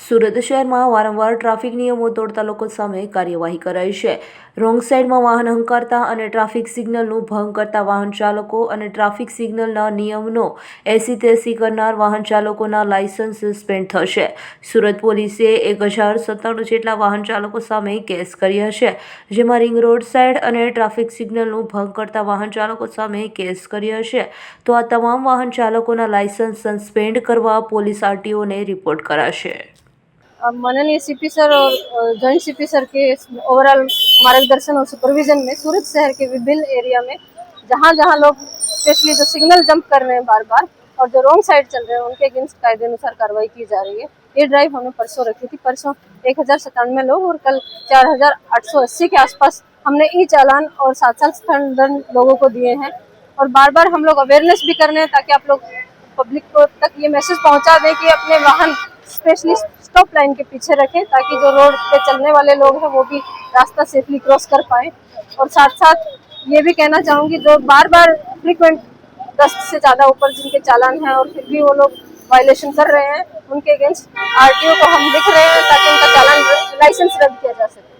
સુરત શહેરમાં વારંવાર ટ્રાફિક નિયમો તોડતા લોકો સામે કાર્યવાહી કરાઈ છે. રોંગ સાઈડમાં વાહન હંકારતા અને ટ્રાફિક સિગ્નલનું ભંગ કરતા વાહન ચાલકો અને ટ્રાફિક સિગ્નલના નિયમનો એસી તેસી કરનાર વાહન ચાલકોના લાયસન્સ સસ્પેન્ડ થશે. સુરત પોલીસે એક હજાર સત્તાણું જેટલા વાહન ચાલકો સામે કેસ કર્યા છે, જેમાં રિંગ રોડ સાઈડ અને ટ્રાફિક સિગ્નલનું ભંગ કરતા વાહન ચાલકો સામે કેસ કર્યા છે. તો આ તમામ વાહન ચાલકોના લાયસન્સ સસ્પેન્ડ કરવા પોલીસ આરટીઓને રિપોર્ટ કરાશે. माननीय सीपी सर और जॉइंट सीपी सर के ओवरऑल मार्गदर्शन और सुपरविजन में सूरत शहर के विभिन्न एरिया में जहाँ जहाँ लोग स्पेशली जो सिग्नल जंप कर रहे हैं बार बार और जो रॉन्ग साइड चल रहे हैं, उनके अगेंस्ट कायदे अनुसार कार्रवाई की जा रही है। ये ड्राइव हमने परसों रखी थी। परसों एक हज़ार सतानवे लोग और कल चार हज़ार आठ सौ अस्सी के आसपास हमने ई चालान और सात सात दंड लोगों को दिए हैं और बार बार हम लोग अवेयरनेस भी कर रहे हैं ताकि आप लोग पब्लिक को तक ये मैसेज पहुँचा दें कि अपने वाहन स्पेशली स्टॉप लाइन के पीछे रखें ताकि जो रोड पे चलने वाले लोग हैं, वो भी रास्ता सेफली क्रॉस कर पाए। और साथ साथ ये भी कहना चाहूँगी, जो बार बार फ्रिक्वेंट दस से ज़्यादा ऊपर जिनके चालान हैं और फिर भी वो लोग वायलेशन कर रहे हैं, उनके अगेंस्ट आरटीओ को हम लिख रहे हैं ताकि उनका चालान लाइसेंस रद्द किया जा सके।